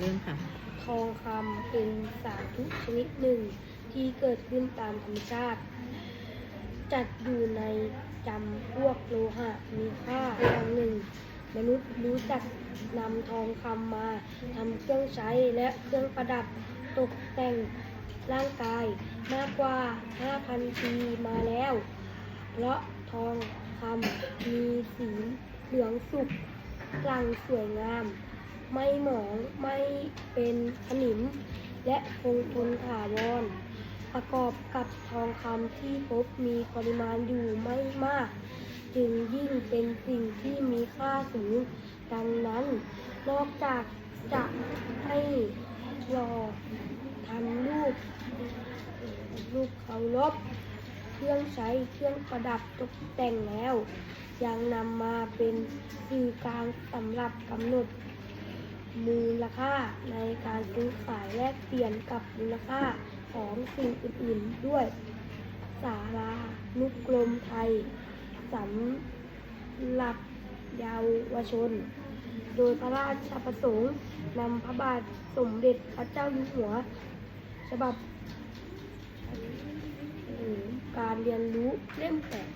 เริ่มค่ะ ทองคำเป็นสารทุกชนิดหนึ่งที่เกิดขึ้นตามธรรมชาติ จัดอยู่ในจำพวกโลหะมีค่าอย่างหนึ่ง มนุษย์รู้จักนำทองคำมาทำเครื่องใช้และเครื่องประดับตกแต่งร่างกายมากกว่า 5,000 ปีมาแล้ว เพราะทองคำมีสีเหลืองสุกกลังสวยงาม ไม่หมองไม่เป็นสนิม และคงทนถาวร ประกอบกับทองคำที่พบมีปริมาณอยู่ไม่มาก จึงยิ่งเป็นสิ่งที่มีค่าสูง ดังนั้น นอกจากจะให้รอทำรูปรูปเคารพเครื่องใช้เครื่องประดับตกแต่งแล้ว ยังนำมาเป็นสื่อกลางสำหรับกำหนด มูลค่าในการซื้อขายแลกเปลี่ยนกับมูลค่าของสิ่งอื่นๆด้วย สารานุกรมไทยสำหรับเยาวชน โดยพระราชประสงค์นำพระบาทสมเด็จพระเจ้าอยู่หัว ฉบับการเรียนรู้เล่มแปด